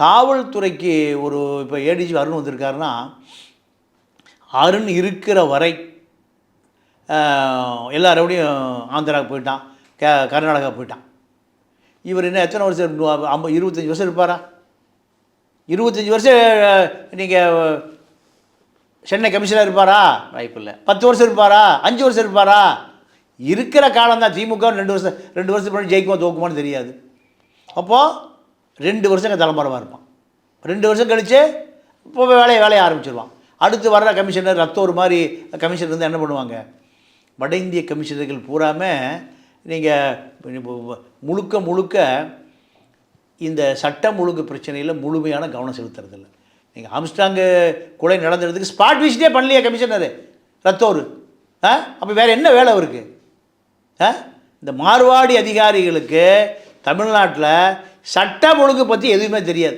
காவல்துறைக்கு ஒரு இப்போ ஏடிஜி அருண் வந்திருக்காருன்னா அருண் இருக்கிற வரை எல்லாரோடையும் ஆந்திராவுக்கு போயிட்டான் கே கர்நாடகா போயிட்டான். இவர் என்ன எத்தனை வருஷம்? ஐம்பது இருபத்தஞ்சி வருஷம் இருப்பாரா? இருபத்தஞ்சி வருஷம் நீங்கள் சென்னை கமிஷனர் இருப்பாரா? வாய்ப்பில்லை பத்து வருஷம் இருப்பாரா? அஞ்சு வருஷம் இருப்பாரா? இருக்கிற காலம் தான் திமுக ரெண்டு வருஷம் ரெண்டு வருஷத்துக்கு முன்னாடி ஜெயிக்குமா தோக்குமான்னு தெரியாது. அப்போது ரெண்டு வருஷம் தலைமறைவாக இருப்பான். ரெண்டு வருஷம் கழித்து இப்போ வேலையை வேலையை ஆரம்பிச்சிருவான். அடுத்து வர்ற கமிஷனர் ரத்தோர் மாதிரி கமிஷனர் வந்து என்ன பண்ணுவாங்க? வட இந்திய கமிஷனர்கள் பூராமல் நீங்கள் முழுக்க முழுக்க இந்த சட்டம் ஒழுங்கு பிரச்சனையில் முழுமையான கவனம் செலுத்துறதில்ல. நீங்கள் ஆம்ஸ்டாங்கு கொலை நடந்துறதுக்கு ஸ்பாட் விசிட்டே பண்ணலையே கமிஷனர் ரத்தோர். ஆ? அப்போ வேறு என்ன வேலை அவருக்கு? ஆ? இந்த மார்வாடி அதிகாரிகளுக்கு தமிழ்நாட்டில் சட்டம் ஒழுங்கு பற்றி எதுவுமே தெரியாது.